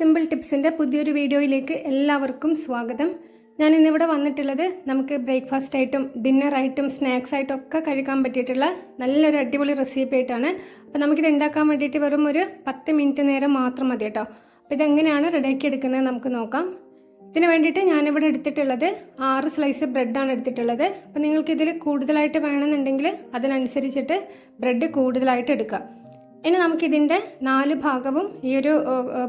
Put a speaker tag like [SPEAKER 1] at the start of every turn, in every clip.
[SPEAKER 1] Simple ടിപ്സിന്റെ പുതിയൊരു വീഡിയോയിലേക്ക് എല്ലാവർക്കും സ്വാഗതം. ഞാൻ ഇന്നിവിടെ വന്നിട്ടുള്ളത് നമുക്ക് ബ്രേക്ക്ഫാസ്റ്റ് ആയിട്ടും ഡിന്നർ ആയിട്ടും സ്നാക്സ് ആയിട്ടും ഒക്കെ കഴിക്കാൻ പറ്റിയിട്ടുള്ള നല്ലൊരു അടിപൊളി റെസിപ്പി ആയിട്ടാണ്. അപ്പോൾ നമുക്കിത് ഉണ്ടാക്കാൻ വേണ്ടിയിട്ട് വെറും ഒരു പത്ത് മിനിറ്റ് നേരം മാത്രം മതി കേട്ടോ. അപ്പോൾ ഇതെങ്ങനെയാണ് റെഡിയാക്കി എടുക്കുന്നത് നമുക്ക് നോക്കാം. ഇതിന് വേണ്ടിയിട്ട് ഞാനിവിടെ എടുത്തിട്ടുള്ളത് ആറ് സ്ലൈസ് ബ്രെഡാണ് എടുത്തിട്ടുള്ളത്. അപ്പോൾ നിങ്ങൾക്ക് ഇതിൽ കൂടുതലായിട്ട് വേണമെന്നുണ്ടെങ്കിൽ അതിനനുസരിച്ചിട്ട് ബ്രെഡ് കൂടുതലായിട്ട് എടുക്കാം. ഇനി നമുക്കിതിന്റെ നാല് ഭാഗവും ഈ ഒരു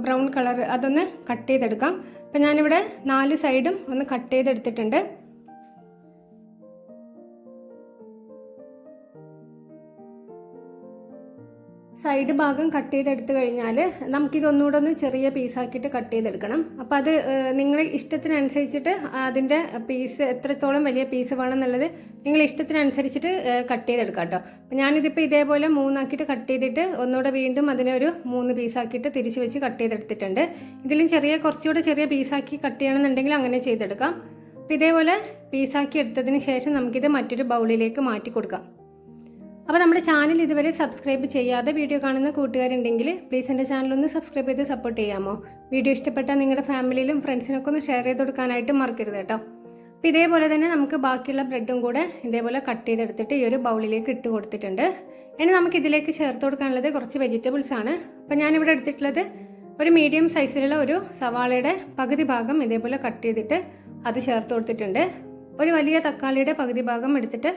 [SPEAKER 1] ബ്രൗൺ കളർ അതൊന്ന് കട്ട് ചെയ്തെടുക്കാം. അപ്പം ഞാനിവിടെ നാല് സൈഡും ഒന്ന് കട്ട് ചെയ്തെടുത്തിട്ടുണ്ട്. സൈഡ് ഭാഗം കട്ട് ചെയ്തെടുത്ത് കഴിഞ്ഞാൽ നമുക്കിതൊന്നുകൂടെ ഒന്ന് ചെറിയ പീസാക്കിയിട്ട് കട്ട് ചെയ്തെടുക്കണം. അപ്പോൾ അത് നിങ്ങളുടെ ഇഷ്ടത്തിനനുസരിച്ചിട്ട് അതിന്റെ പീസ് എത്രത്തോളം വലിയ പീസ് വേണം എന്നുള്ളത് നിങ്ങളുടെ ഇഷ്ടത്തിനനുസരിച്ചിട്ട് കട്ട് ചെയ്തെടുക്കാം കേട്ടോ അപ്പോൾ ഞാനിതിപ്പോൾ ഇതേപോലെ മൂന്നാക്കിയിട്ട് കട്ട് ചെയ്തിട്ട് ഒന്നുകൂടെ വീണ്ടും അതിനെ ഒരു മൂന്ന് പീസാക്കിയിട്ട് തിരിച്ച് വെച്ച് കട്ട് ചെയ്തെടുത്തിട്ടുണ്ട്. ഇതിലും ചെറിയ കുറച്ചുകൂടെ ചെറിയ പീസാക്കി കട്ട് ചെയ്യണമെന്നുണ്ടെങ്കിൽ അങ്ങനെ ചെയ്തെടുക്കാം. അപ്പോൾ ഇതേപോലെ പീസാക്കി എടുത്തതിന് ശേഷം നമുക്കിത് മറ്റൊരു ബൗളിലേക്ക് മാറ്റി കൊടുക്കാം. അപ്പോൾ നമ്മുടെ ചാനൽ ഇതുവരെ സബ്സ്ക്രൈബ് ചെയ്യാതെ വീഡിയോ കാണുന്ന കൂട്ടുകാരുണ്ടെങ്കിൽ പ്ലീസ് എന്റെ ചാനൽ ഒന്ന് സബ്സ്ക്രൈബ് ചെയ്ത് സപ്പോർട്ട് ചെയ്യാമോ? വീഡിയോ ഇഷ്ടപ്പെട്ടാൽ നിങ്ങളുടെ ഫാമിലിയിലും ഫ്രണ്ട്സിനൊക്കെ ഒന്ന് ഷെയർ ചെയ്ത് കൊടുക്കാനായിട്ട് മറക്കരുത് കേട്ടോ. അപ്പോൾ ഇതേപോലെ തന്നെ നമുക്ക് ബാക്കിയുള്ള ബ്രെഡും കൂടെ ഇതേപോലെ കട്ട് ചെയ്തെടുത്തിട്ട് ഈ ഒരു ബൗളിലേക്ക് ഇട്ട് കൊടുത്തിട്ടുണ്ട്. ഇനി നമുക്ക് ഇതിലേക്ക് ചേർത്ത് കൊടുക്കാനുള്ളത് കുറച്ച് വെജിറ്റബിൾസ് ആണ്. അപ്പോൾ ഞാനിവിടെ എടുത്തിട്ടുള്ളത് ഒരു മീഡിയം സൈസിലുള്ള ഒരു സവാളയുടെ പകുതി ഭാഗം ഇതേപോലെ കട്ട് ചെയ്തിട്ട് അത് ചേർത്ത് കൊടുത്തിട്ടുണ്ട്. ഒരു വലിയ തക്കാളിയുടെ പകുതി ഭാഗം എടുത്തിട്ട്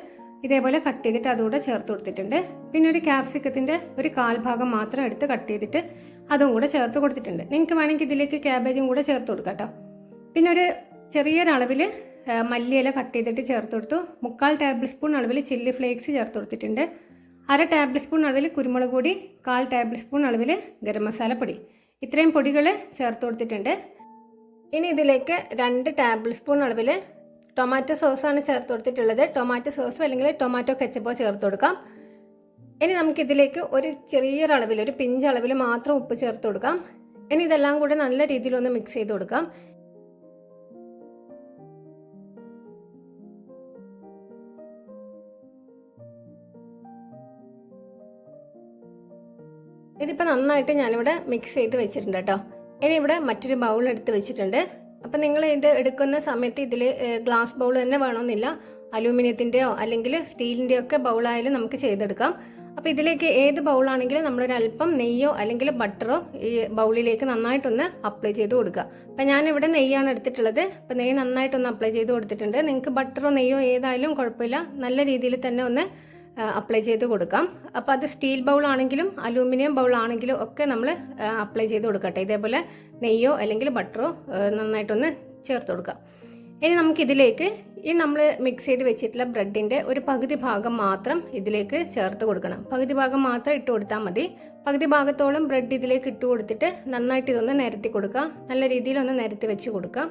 [SPEAKER 1] ഇതേപോലെ കട്ട് ചെയ്തിട്ട് അതുകൂടെ ചേർത്ത് കൊടുത്തിട്ടുണ്ട്. പിന്നെ ഒരു ക്യാപ്സിക്കത്തിന്റെ ഒരു കാൽഭാഗം മാത്രം എടുത്ത് കട്ട് ചെയ്തിട്ട് അതും കൂടെ ചേർത്ത് കൊടുത്തിട്ടുണ്ട്. നിങ്ങൾക്ക് വേണമെങ്കിൽ ഇതിലേക്ക് ക്യാബേജും കൂടെ ചേർത്ത് കൊടുക്കാം പിന്നെ ഒരു ചെറിയൊരളവിൽ മല്ലിയില കട്ട് ചെയ്തിട്ട് ചേർത്ത് കൊടുത്തു. മുക്കാൽ ടേബിൾ സ്പൂൺ അളവിൽ ചില്ലി ഫ്ലേക്സ് ചേർത്ത് കൊടുത്തിട്ടുണ്ട്. അര ടേബിൾ സ്പൂൺ അളവിൽ കുരുമുളക് പൊടി കാൽ ടേബിൾ സ്പൂൺ അളവിൽ ഗരം മസാല പൊടി. ഇത്രയും പൊടികൾ ചേർത്ത് കൊടുത്തിട്ടുണ്ട്. ഇനി ഇതിലേക്ക് രണ്ട് ടേബിൾ സ്പൂൺ അളവിൽ ടൊമാറ്റോ സോസാണ് ചേർത്ത് കൊടുത്തിട്ടുള്ളത്. ടൊമാറ്റോ സോസോ അല്ലെങ്കിൽ ടൊമാറ്റോ കെച്ചപ്പോ ചേർത്ത് കൊടുക്കാം. ഇനി നമുക്കിതിലേക്ക് ഒരു ചെറിയൊരളവിൽ ഒരു പിഞ്ച് അളവിൽ മാത്രം ഉപ്പ് ചേർത്ത് കൊടുക്കാം. ഇനി ഇതെല്ലാം കൂടെ നല്ല രീതിയിൽ ഒന്ന് മിക്സ് ചെയ്ത് കൊടുക്കാം. ഇതിപ്പോൾ നന്നായിട്ട് ഞാനിവിടെ മിക്സ് ചെയ്ത് വെച്ചിട്ടുണ്ട് കേട്ടോ. ഇനി ഇവിടെ മറ്റൊരു ബൗൾ എടുത്ത് വെച്ചിട്ടുണ്ട്. അപ്പം നിങ്ങൾ ഇത് എടുക്കുന്ന സമയത്ത് ഇതിൽ ഗ്ലാസ് ബൗൾ തന്നെ വേണമെന്നില്ല. അലൂമിനിയത്തിന്റെയോ അല്ലെങ്കിൽ സ്റ്റീലിന്റെയോ ഒക്കെ ബൗളായാലും നമുക്ക് ചെയ്തെടുക്കാം. അപ്പോൾ ഇതിലേക്ക് ഏത് ബൗളാണെങ്കിലും നമ്മളൊരല്പം നെയ്യോ അല്ലെങ്കിൽ ബട്ടറോ ഈ ബൗളിലേക്ക് നന്നായിട്ടൊന്ന് അപ്ലൈ ചെയ്ത് കൊടുക്കുക. അപ്പം ഞാനിവിടെ നെയ്യാണ് എടുത്തിട്ടുള്ളത്. അപ്പം നെയ്യ് നന്നായിട്ടൊന്ന് അപ്ലൈ ചെയ്ത് കൊടുത്തിട്ടുണ്ട്. നിങ്ങൾക്ക് ബട്ടറോ നെയ്യോ ഏതായാലും കുഴപ്പമില്ല. നല്ല രീതിയിൽ തന്നെ ഒന്ന് അപ്ലൈ ചെയ്ത് കൊടുക്കാം. അപ്പോൾ അത് സ്റ്റീൽ ബൗൾ ആണെങ്കിലും അലൂമിനിയം ബൗൾ ആണെങ്കിലും ഒക്കെ നമ്മൾ അപ്ലൈ ചെയ്ത് കൊടുക്കട്ടെ. ഇതേപോലെ നെയ്യോ അല്ലെങ്കിൽ ബട്ടറോ നന്നായിട്ടൊന്ന് ചേർത്ത് കൊടുക്കാം. ഇനി നമുക്കിതിലേക്ക് ഈ നമ്മൾ മിക്സ് ചെയ്ത് വെച്ചിട്ടുള്ള ബ്രെഡിന്റെ ഒരു പകുതി ഭാഗം മാത്രം ഇതിലേക്ക് ചേർത്ത് കൊടുക്കണം. പകുതി ഭാഗം മാത്രം ഇട്ട് കൊടുത്താൽ മതി. പകുതി ഭാഗത്തോളം ബ്രെഡ് ഇതിലേക്ക് ഇട്ട് കൊടുത്തിട്ട് നന്നായിട്ട് ഇതൊന്ന് നിരത്തി കൊടുക്കുക നല്ല രീതിയിൽ ഒന്ന് നിരത്തി വെച്ച് കൊടുക്കാം.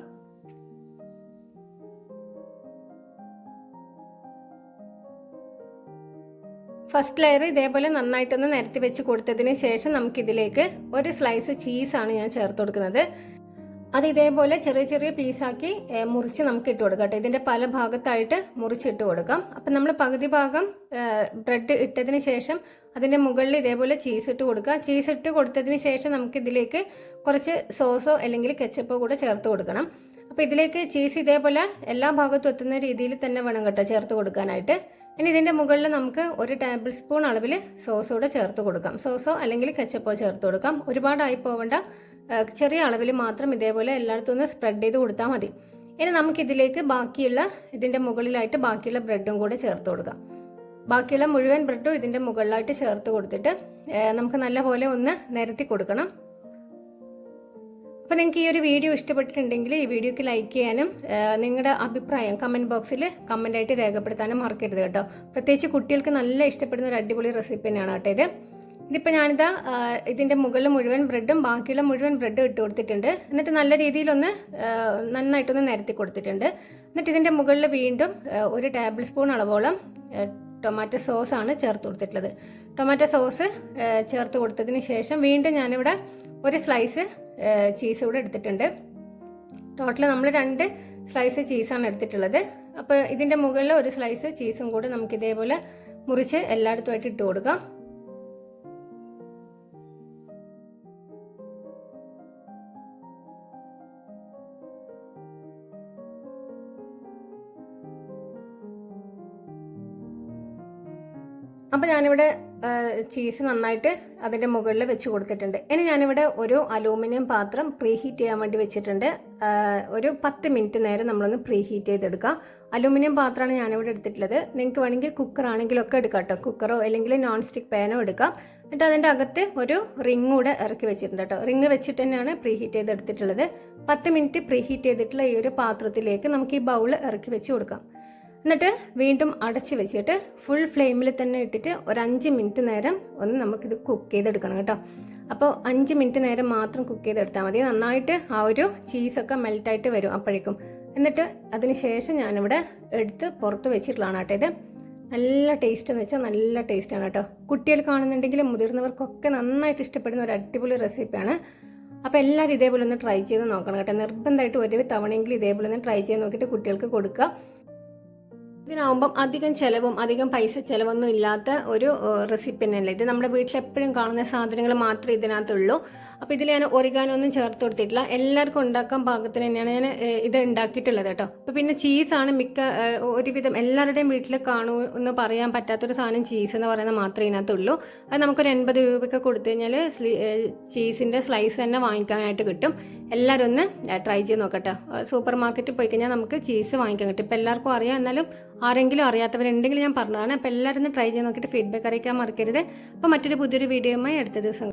[SPEAKER 1] ഫസ്റ്റ് ലെയർ ഇതേപോലെ നന്നായിട്ടൊന്ന് നിരത്തി വെച്ച് കൊടുത്തതിന് ശേഷം നമുക്കിതിലേക്ക് ഒരു സ്ലൈസ് ചീസാണ് ഞാൻ ചേർത്ത് കൊടുക്കുന്നത്. അത് ഇതേപോലെ ചെറിയ ചെറിയ പീസാക്കി മുറിച്ച് നമുക്ക് ഇട്ട് കൊടുക്കാം കേട്ടോ. ഇതിന്റെ പല ഭാഗത്തായിട്ട് മുറിച്ചിട്ട് കൊടുക്കാം. അപ്പം നമ്മൾ പകുതി ഭാഗം ബ്രെഡ് ഇട്ടതിന് ശേഷം അതിന്റെ മുകളിൽ ഇതേപോലെ ചീസ് ഇട്ട് കൊടുക്കുക. ചീസ് ഇട്ട് കൊടുത്തതിന് ശേഷം നമുക്ക് ഇതിലേക്ക് കുറച്ച് സോസോ അല്ലെങ്കിൽ കെച്ചപ്പോ കൂടെ ചേർത്ത് കൊടുക്കണം. അപ്പോൾ ഇതിലേക്ക് ചീസ് ഇതേപോലെ എല്ലാ ഭാഗത്തും എത്തുന്ന രീതിയിൽ തന്നെ വേണം കേട്ടോ ചേർത്ത് കൊടുക്കാനായിട്ട്. ഇനി ഇതിന്റെ മുകളിൽ നമുക്ക് ഒരു ടേബിൾ സ്പൂൺ അളവിൽ സോസ് കൂടെ ചേർത്ത് കൊടുക്കാം. സോസോ അല്ലെങ്കിൽ കച്ചപ്പോ ചേർത്ത് കൊടുക്കാം. ഒരുപാടായി പോവേണ്ട. ചെറിയ അളവിൽ മാത്രം ഇതേപോലെ എല്ലായിടത്തും ഒന്ന് സ്പ്രെഡ് ചെയ്ത് കൊടുത്താൽ മതി. ഇനി നമുക്കിതിലേക്ക് ബാക്കിയുള്ള ഇതിന്റെ മുകളിലായിട്ട് ബാക്കിയുള്ള ബ്രെഡും കൂടെ ചേർത്ത് കൊടുക്കാം. ബാക്കിയുള്ള മുഴുവൻ ബ്രെഡും ഇതിന്റെ മുകളിലായിട്ട് ചേർത്ത് കൊടുത്തിട്ട് നമുക്ക് നല്ലപോലെ ഒന്ന് നിരത്തി കൊടുക്കണം. അപ്പോൾ നിങ്ങൾക്ക് ഈ ഒരു വീഡിയോ ഇഷ്ടപ്പെട്ടിട്ടുണ്ടെങ്കിൽ ഈ വീഡിയോക്ക് ലൈക്ക് ചെയ്യാനും നിങ്ങളുടെ അഭിപ്രായം കമന്റ് ബോക്സിൽ കമന്റായിട്ട് രേഖപ്പെടുത്താനും മറക്കരുത് കേട്ടോ. പ്രത്യേകിച്ച് കുട്ടികൾക്ക് നല്ല ഇഷ്ടപ്പെടുന്ന ഒരു അടിപൊളി റെസിപ്പി തന്നെയാണ് കേട്ടോ ഇത്. ഇതിപ്പോൾ ഞാനിതാ ഇതിന്റെ മുകളിൽ മുഴുവൻ ബ്രെഡും ബാക്കിയുള്ള മുഴുവൻ ബ്രെഡും ഇട്ട് കൊടുത്തിട്ടുണ്ട്. എന്നിട്ട് നല്ല രീതിയിലൊന്ന് നന്നായിട്ടൊന്ന് നിരത്തി കൊടുത്തിട്ടുണ്ട്. എന്നിട്ട് ഇതിന്റെ മുകളിൽ വീണ്ടും ഒരു ടേബിൾ സ്പൂൺ അളവോളം ടൊമാറ്റോ സോസാണ് ചേർത്ത് കൊടുത്തിട്ടുള്ളത്. ടൊമാറ്റോ സോസ് ചേർത്ത് കൊടുത്തതിന് ശേഷം വീണ്ടും ഞാനിവിടെ ഒരു സ്ലൈസ് ചീസ് കൂടെ എടുത്തിട്ടുണ്ട്. ടോട്ടൽ നമ്മൾ രണ്ട് സ്ലൈസ് ചീസാണ് എടുത്തിട്ടുള്ളത്. അപ്പോൾ ഇതിന്റെ മുകളിൽ ഒരു സ്ലൈസ് ചീസും കൂടെ നമുക്ക് ഇതേപോലെ മുറിച്ച് എല്ലായിടത്തുമായിട്ട് ഇട്ട് കൊടുക്കാം. അപ്പോൾ ഞാനിവിടെ ചീസ് നന്നായിട്ട് അതിന്റെ മുകളിൽ വെച്ച് കൊടുത്തിട്ടുണ്ട്. ഇനി ഞാനിവിടെ ഒരു അലൂമിനിയം പാത്രം പ്രീ ഹീറ്റ് ചെയ്യാൻ വേണ്ടി വെച്ചിട്ടുണ്ട്. ഒരു പത്ത് മിനിറ്റ് നേരം നമ്മളൊന്ന് പ്രീ ഹീറ്റ് ചെയ്തെടുക്കാം അലൂമിനിയം പാത്രമാണ് ഞാനിവിടെ എടുത്തിട്ടുള്ളത്. നിങ്ങൾക്ക് വേണമെങ്കിൽ കുക്കർ ആണെങ്കിലൊക്കെ എടുക്കാം കേട്ടോ കുക്കറോ അല്ലെങ്കിൽ നോൺ സ്റ്റിക്ക് പാനോ എടുക്കാം. എന്നിട്ട് അതിന്റെ അകത്ത് ഒരു റിങ് കൂടെ ഇറക്കി വെച്ചിട്ടുണ്ട് കേട്ടോ റിങ് വെച്ചിട്ട് തന്നെയാണ് പ്രീ ഹീറ്റ് ചെയ്തെടുത്തിട്ടുള്ളത്. പത്ത് മിനിറ്റ് പ്രീ ഹീറ്റ് ചെയ്തിട്ടുള്ള ഈ ഒരു പാത്രത്തിലേക്ക് നമുക്ക് ഈ ബൗൾ ഇറക്കി വെച്ച് കൊടുക്കാം. എന്നിട്ട് വീണ്ടും അടച്ച് വെച്ചിട്ട് ഫുൾ ഫ്ലെയിമിൽ തന്നെ ഇട്ടിട്ട് ഒരു അഞ്ച് മിനിറ്റ് നേരം ഒന്ന് നമുക്കിത് കുക്ക് ചെയ്തെടുക്കണം കേട്ടോ. അപ്പോൾ അഞ്ച് മിനിറ്റ് നേരം മാത്രം കുക്ക് ചെയ്തെടുത്താൽ മതി. നന്നായിട്ട് ആ ഒരു ചീസൊക്കെ മെൽറ്റായിട്ട് വരും അപ്പോഴേക്കും. എന്നിട്ട് അതിന് ശേഷം ഞാനിവിടെ എടുത്ത് പുറത്ത് വെച്ചിട്ടുള്ളതാണ് കേട്ടോ ഇത്. നല്ല ടേസ്റ്റ് എന്ന് വെച്ചാൽ നല്ല ടേസ്റ്റാണ് കേട്ടോ. കുട്ടികൾ കാണുന്നുണ്ടെങ്കിലും മുതിർന്നവർക്കൊക്കെ നന്നായിട്ട് ഇഷ്ടപ്പെടുന്ന ഒരു അടിപൊളി റെസിപ്പിയാണ് അപ്പോൾ എല്ലാവരും ഇതേപോലെ ഒന്ന് ട്രൈ ചെയ്ത് നോക്കണം കേട്ടോ. നിർബന്ധമായിട്ട് ഒരു തവണയെങ്കിലും ഇതേപോലെ ഒന്ന് ട്രൈ ചെയ്ത് നോക്കിയിട്ട് കുട്ടികൾക്ക് കൊടുക്കുക. ഇതിനാവുമ്പം അധികം ചിലവും അധികം പൈസ ചിലവൊന്നും ഇല്ലാത്ത ഒരു റെസിപ്പി തന്നെയല്ല ഇത്. നമ്മുടെ വീട്ടിൽ എപ്പോഴും കാണുന്ന സാധനങ്ങൾ മാത്രമേ ഇതിനകത്തുള്ളൂ. അപ്പോൾ ഇതിൽ ഞാൻ ഒന്നും ചേർത്ത് കൊടുത്തിട്ടില്ല. എല്ലാവർക്കും ഉണ്ടാക്കാൻ പാകത്തിന് തന്നെയാണ് ഞാൻ ഇത് ഉണ്ടാക്കിയിട്ടുള്ളത് കേട്ടോ. അപ്പോൾ പിന്നെ ചീസാണ് മിക്ക ഒരുവിധം എല്ലാവരുടെയും വീട്ടിൽ കാണൂ എന്ന് പറയാൻ പറ്റാത്തൊരു സാധനം ചീസ് എന്ന് പറയുന്നത് മാത്രമേ ഇതിനകത്തുള്ളൂ. അത് നമുക്കൊരു എൺപത് രൂപയ്ക്ക് കൊടുത്തു കഴിഞ്ഞാൽ ചീസിന്റെ സ്ലൈസ് തന്നെ വാങ്ങിക്കാനായിട്ട് കിട്ടും. എല്ലാവരും ഒന്ന് ട്രൈ ചെയ്ത് നോക്കട്ടെ. സൂപ്പർ മാർക്കറ്റിൽ പോയി കഴിഞ്ഞാൽ നമുക്ക് ചീസ് വാങ്ങിക്കാൻ കിട്ടും. ഇപ്പം എല്ലാവർക്കും അറിയാം എന്നാലും ആരെങ്കിലും അറിയാത്തവരുണ്ടെങ്കിൽ ഞാൻ പറഞ്ഞതാണ്. അപ്പോൾ എല്ലാവരും ഒന്ന് ട്രൈ ചെയ്ത് നോക്കിയിട്ട് ഫീഡ്ബാക്ക് അറിയിക്കാൻ മറക്കരുത്. അപ്പോൾ മറ്റൊരു പുതിയൊരു വീഡിയോയുമായി അടുത്ത ദിവസം